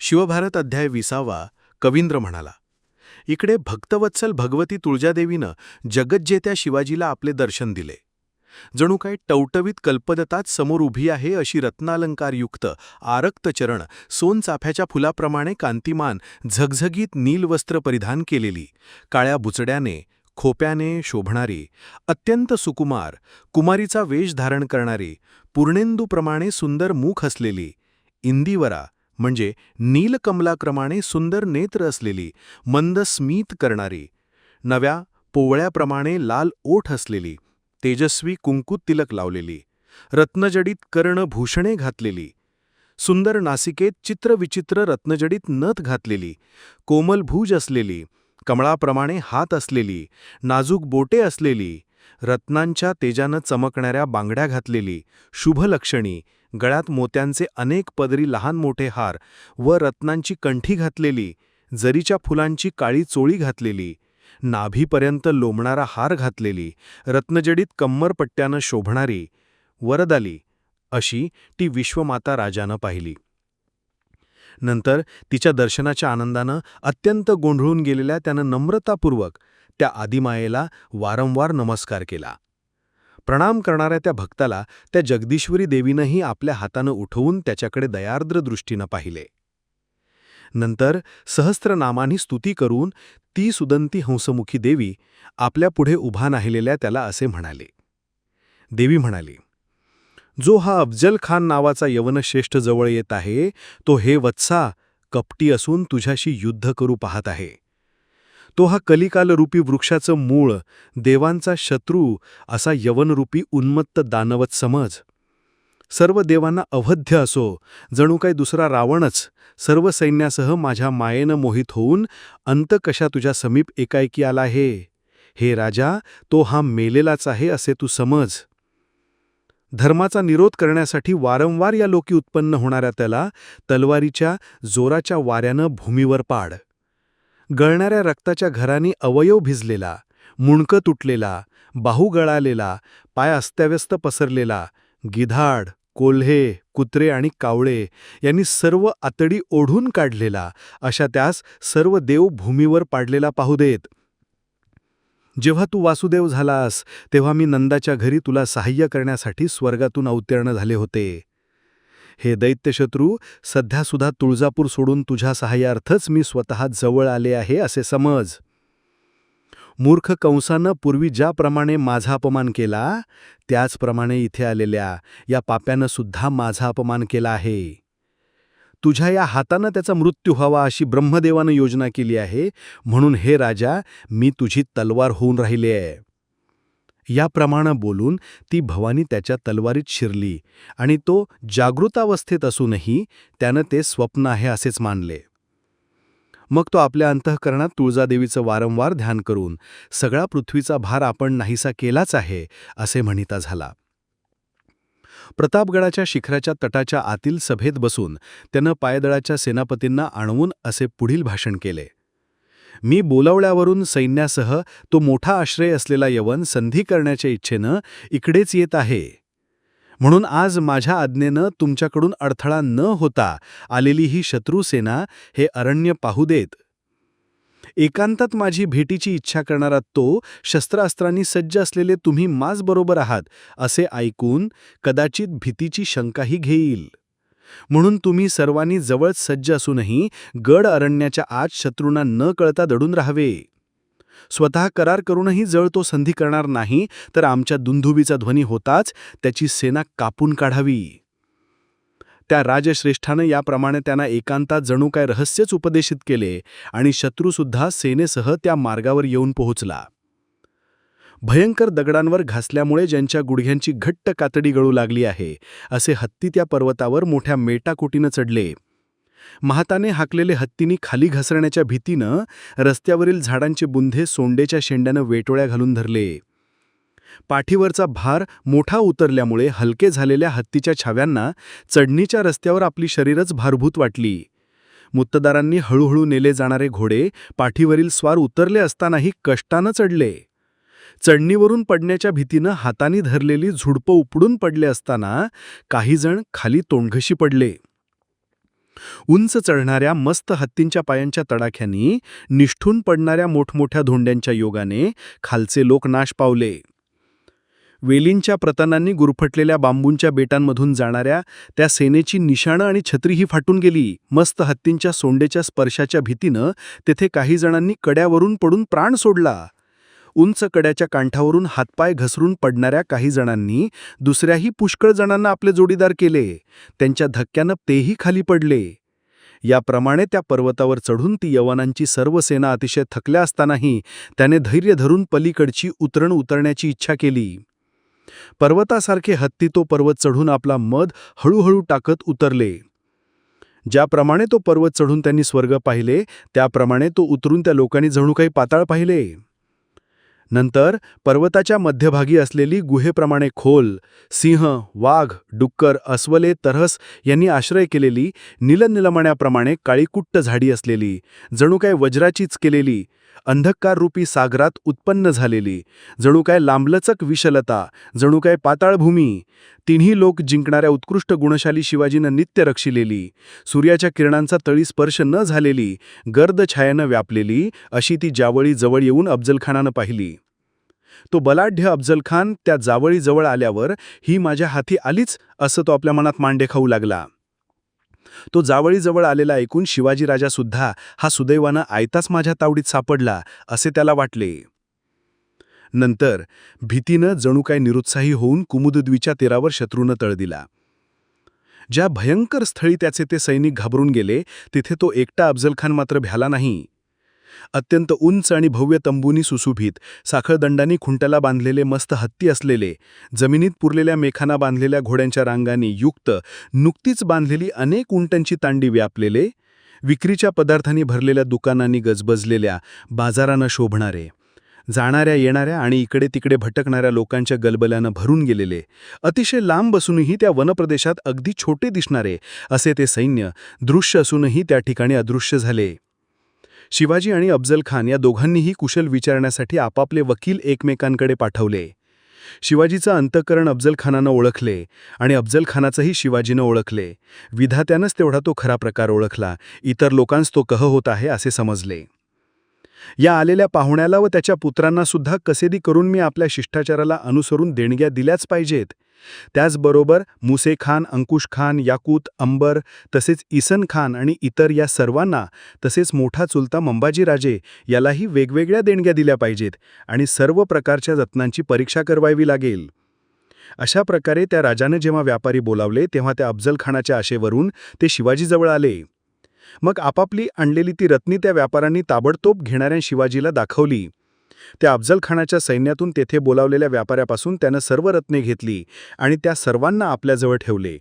शिवभारत अध्याय विसावा कवींद्र म्हणाला इकडे भक्तवत्सल भगवती तुळजादेवीनं जगज्जेत्या शिवाजीला आपले दर्शन दिले. जणू काय टवटवीत कल्पदतात समोर उभी आहे अशी रत्नालंकारयुक्त आरक्तचरण सोनचाफ्याच्या फुलाप्रमाणे कांतिमान झगझगीत नीलवस्त्र परिधान केलेली काळ्या बुचड्याने खोप्याने शोभणारी अत्यंत सुकुमार कुमारीचा वेश धारण करणारी पूर्णेंदूप्रमाणे सुंदर मुख असलेली इंदिवरा म्हणजे नीलकमलाक्रमाणे सुंदर नेत्र असलेली मंद स्मित करणारी. नव्या पोवळ्याप्रमाणे लाल ओठ असलेली तेजस्वी कुंकुत तिलक लावलेली. रत्नजडीत कर्णभूषणे घातलेली. सुंदर नासिकेत चित्रविचित्र रत्नजडीत नथ घातलेली. कोमल भूज असलेली कमळाप्रमाणे हात असलेली नाजूक बोटे असलेली रत्नांच्या तेजानं चमकणाऱ्या बांगड्या घातलेली शुभलक्षणी गळ्यात मोत्यांचे अनेक पदरी लहान मोठे हार व रत्नांची कंठी घातलेली जरीच्या फुलांची काळी चोळी घातलेली नाभीपर्यंत लोंबणारा हार घातलेली रत्नजडीत कम्मरपट्ट्यानं शोभणारी वरदाली अशी ती विश्वमाता राजानं पाहिली. नंतर तिच्या दर्शनाच्या आनंदानं अत्यंत गोंधळून गेलेल्या त्यानं नम्रतापूर्वक त्या आदिमायेला वारंवार नमस्कार केला. प्रणाम करणाऱ्या त्या भक्ताला त्या जगदीश्वरी देवीनंही आपल्या हातानं उठवून त्याच्याकडे दयार्द्र दृष्टीनं पाहिले. नंतर सहस्त्रनामानी स्तुती करून ती सुदंती हंसमुखी देवी आपल्यापुढे उभा नाहिलेल्या त्याला असे म्हणाले. देवी म्हणाली जो हा अफजल खान नावाचा यवनश्रेष्ठ जवळ येत आहे तो हे वत्सा कपटी असून तुझ्याशी युद्ध करू पाहत आहे. तो हा कलिकालरूपी वृक्षाचं मूळ देवांचा शत्रू असा यवनरूपी उन्मत्त दानवत समज. सर्व देवांना अवध्य असो जणू काही दुसरा रावणच सर्व सैन्यासह माझ्या मायेनं मोहित होऊन अंत कशा तुझ्या समीप एकाएकी आला आहे हे राजा तो हा मेलेलाच आहे असे तू समज. धर्माचा निरोध करण्यासाठी वारंवार या लोकी उत्पन्न होणाऱ्या त्याला तलवारीच्या जोराच्या वाऱ्यानं भूमीवर पाड. गळणाऱ्या रक्ताच्या घरांनी अवयव भिजलेला मुणकं तुटलेला बाहू गळालेला पाय अस्ताव्यस्त पसरलेला गिधाड कोल्हे कुत्रे आणि कावळे यांनी सर्व आतडी ओढून काढलेला अशा त्यास सर्व देव भूमीवर पाडलेला पाहू देत. जेव्हा तू वासुदेव झालास तेव्हा मी नंदाच्या घरी तुला सहाय्य करण्यासाठी स्वर्गातून अवतीर्ण झाले होते. हे दैत्यशत्रू सध्यासुद्धा तुळजापूर सोडून तुझ्या सहाय्यार्थच मी स्वतः जवळ आले आहे असे समज. मूर्ख कंसानं पूर्वी ज्याप्रमाणे माझा अपमान केला त्याचप्रमाणे इथे आलेल्या या पाप्यानं सुद्धा माझा अपमान केला आहे. तुझ्या या हातानं त्याचा मृत्यू व्हावा अशी ब्रह्मदेवानं योजना केली आहे म्हणून हे राजा मी तुझी तलवार होऊन राहिले आहे याप्रमाणे बोलून ती भवानी त्याच्या तलवारीत शिरली आणि तो जागृतावस्थेत असूनही त्यानं ते स्वप्न आहे असेच मानले. मग तो आपल्या अंतःकरणात तुळजादेवीचं वारंवार ध्यान करून सगळा पृथ्वीचा भार आपण नाहीसा केलाच आहे असे म्हणिता झाला. प्रतापगडाच्या शिखराच्या तटाच्या आतील सभेत बसून त्यानं पायदळाच्या सेनापतींना आणवून असे पुढील भाषण केले. मी बोलावल्यावरून सैन्यासह तो मोठा आश्रय असलेला यवन संधी करण्याच्या इच्छेनं इकडेच येत आहे. म्हणून आज माझ्या आज्ञेनं तुमच्याकडून अडथळा न होता आलेली ही शत्रुसेना हे अरण्य पाहू देत. एकांतात माझी भेटीची इच्छा करणारा तो शस्त्रास्त्रांनी सज्ज असलेले तुम्ही माझबरोबर आहात असे ऐकून कदाचित भीतीची शंकाही घेईल. म्हणून तुम्ही सर्वांनी जवळ सज्ज असूनही गड अरण्याच्या आत शत्रूंना न कळता दडून राहावे. स्वतः करार करूनही जळ तो संधी करणार नाही तर आमच्या दुंधुबीचा ध्वनी होताच त्याची सेना कापून काढावी. त्या राजश्रेष्ठानं याप्रमाणे त्यांना एकांतात जणू काय रहस्यच उपदेशित केले आणि शत्रूसुद्धा सेनेसह त्या मार्गावर येऊन पोहोचला. भयंकर दगडांवर घासल्यामुळे ज्यांच्या गुडघ्यांची घट्ट कातडी गळू लागली आहे असे हत्ती त्या पर्वतावर मोठ्या मेटाकुटीनं चढले. महाताने हाकलेले हत्तींनी खाली घसरण्याच्या भीतीनं रस्त्यावरील झाडांचे बुंधे सोंडेच्या शेंड्यानं वेटोळ्या घालून धरले. पाठीवरचा भार मोठा उतरल्यामुळे हलके झालेल्या हत्तीच्या छाव्यांना चढणीच्या रस्त्यावर आपली शरीरच भारभूत वाटली. मुत्तदारांनी हळूहळू नेले जाणारे घोडे पाठीवरील स्वार उतरले असतानाही कष्टानं चढले. चढणीवरून पडण्याच्या भीतीनं हातानी धरलेली झुडपं उपडून पडले असताना काहीजण खाली तोंडघशी पडले. उंच चढणाऱ्या मस्त हत्तींच्या पायांच्या तडाख्यांनी निष्ठून पडणाऱ्या मोठमोठ्या धोंड्यांच्या योगाने खालचे लोक नाश पावले. वेलींच्या प्रतानांनी गुरफटलेल्या बांबूंच्या बेटांमधून जाणाऱ्या त्या सेनेची निशाणं आणि छत्रीही फाटून गेली. मस्त हत्तींच्या सोंडेच्या स्पर्शाच्या भीतीनं तेथे काही जणांनी कड्यावरून पडून प्राण सोडला. उंच कड्याच्या कांठावरून हातपाय घसरून पडणाऱ्या काही जणांनी दुसऱ्याही पुष्कळ जणांना आपले जोडीदार केले. त्यांच्या धक्क्यानं तेही खाली पडले. याप्रमाणे त्या पर्वतावर चढून ती यवनांची सर्व सेना अतिशय थकल्या असतानाही त्याने धैर्य धरून पलीकडची उतरण उतरण्याची इच्छा केली. पर्वतासारखे हत्ती तो पर्वत चढून आपला मध हळूहळू टाकत उतरले. ज्याप्रमाणे तो पर्वत चढून त्यांनी स्वर्ग पाहिले त्याप्रमाणे तो उतरून त्या लोकांनी जणू काही पाताळ पाहिले. नंतर पर्वताच्या मध्यभागी असलेली गुहेप्रमाणे खोल सिंह वाघ डुक्कर अस्वले तरहस यांनी आश्रय केलेली निलनिलमण्याप्रमाणे काळीकुट्ट झाडी असलेली जणू काय वज्राचीच केलेली अंधकाररूपी सागरात उत्पन्न झालेली जणू काय लांबलचक विशलता जणू काय पाताळभूमी तिन्ही लोक जिंकणाऱ्या उत्कृष्ट गुणशाली शिवाजीनं नित्य रक्षिलेली सूर्याच्या किरणांचा तळी स्पर्श न झालेली गर्द छायानं व्यापलेली अशी ती जावळी जवळ येऊन अफजलखानानं पाहिली. तो बलाढ्य अफजलखान त्या जावळीजवळ आल्यावर ही माझ्या हाती आलीच असं तो आपल्या मनात मांडे खाऊ लागला. तो जावळीजवळ आलेला ऐकून शिवाजीराजासुद्धा हा सुदैवानं आयताच माझ्या तावडीत सापडला असे त्याला वाटले. नंतर भीतीनं जणू काय निरुत्साही होऊन कुमुदद्वीच्या तीरावर शत्रूनं तळ दिला. ज्या भयंकर स्थळी त्याचे ते सैनिक घाबरून गेले तिथे तो एकटा अफजलखान मात्र भ्याला नाही. अत्यंत उंच आणि भव्य तंबूनी सुशोभित साखळदंडांनी खुंट्याला बांधलेले मस्त हत्ती असलेले जमिनीत पुरलेल्या मेखाना बांधलेल्या घोड्यांच्या रांगांनी युक्त नुकतीच बांधलेली अनेक उंटांची तांडी व्यापलेले विक्रीच्या पदार्थांनी भरलेल्या दुकानांनी गजबजलेल्या बाजारानं शोभणारे जाणाऱ्या येणाऱ्या आणि इकडे तिकडे भटकणाऱ्या लोकांच्या गलबल्यानं भरून गेलेले अतिशय लांब असूनही त्या वनप्रदेशात अगदी छोटे दिसणारे असे ते सैन्य दृश्य असूनही त्या ठिकाणी अदृश्य झाले. शिवाजी आणि अफजल खान या दोघांनीही कुशल विचारण्यासाठी आपापले वकील एकमेकांकडे पाठवले. शिवाजीचं अंतकरण अफजल खानानं ओळखले आणि अफजल खानाचंही शिवाजीनं ओळखले. विधात्यानंच तेवढा तो खरा प्रकार ओळखला. इतर लोकांस तो कह होत आहे असे समजले. या आलेल्या पाहुण्याला व त्याच्या पुत्रांना सुद्धा कसेदी करून मी आपल्या शिष्टाचाराला अनुसरून देणग्या दिल्याच पाहिजेत त्याचबरोबर मुसे खान अंकुश खान याकूत अंबर तसेच इसन खान आणि इतर या सर्वांना तसेच मोठा चुलता मंबाजीराजे यालाही वेगवेगळ्या देणग्या दिल्या पाहिजेत आणि सर्व प्रकारच्या जत्नांची परीक्षा करवावी लागेल. अशा प्रकारे त्या राजानं जेव्हा व्यापारी बोलावले तेव्हा त्या अफजल खानाच्या आशेवरून ते शिवाजीजवळ आले. मग आपापली आणलेली ती रत्नी त्या व्यापाऱ्यांनी ताबडतोब घेणाऱ्या शिवाजीला दाखवली. त्या अफजलखानाच्या सैन्यातून तेथे बोलावलेल्या व्यापाऱ्यापासून त्यानं सर्व रत्ने घेतली आणि त्या सर्वांना आपल्याजवळ ठेवले.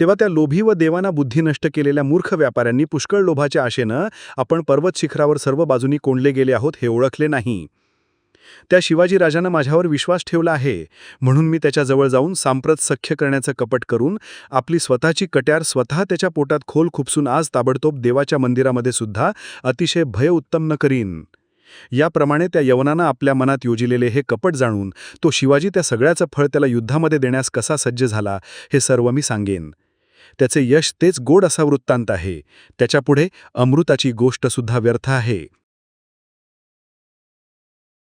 तेव्हा त्या लोभी व देवाना बुद्धी नष्ट केलेल्या मूर्ख व्यापाऱ्यांनी पुष्कळ लोभाच्या आशेनं आपण पर्वत शिखरावर सर्व बाजूनी कोंडले गेले आहोत हे ओळखले नाही. त्या शिवाजी राजानं माझ्यावर विश्वास ठेवला आहे. म्हणून मी त्याच्याजवळ जाऊन सांप्रत सख्य करण्याचं कपट करून आपली स्वतःची कट्यार स्वतः त्याच्या पोटात खोल खुपसून आज ताबडतोब देवाच्या मंदिरामध्ये सुद्धा अतिशय भय उत्तम करीन. याप्रमाणे त्या यवनानं आपल्या मनात योजिलेले हे कपट जाणून तो शिवाजी त्या सगळ्याचं फळ त्याला युद्धामध्ये देण्यास कसा सज्ज झाला हे सर्व मी सांगेन. त्याचे यश तेच गोड असा वृत्तांत आहे. त्याच्यापुढे अमृताची गोष्टसुद्धा व्यर्थ आहे.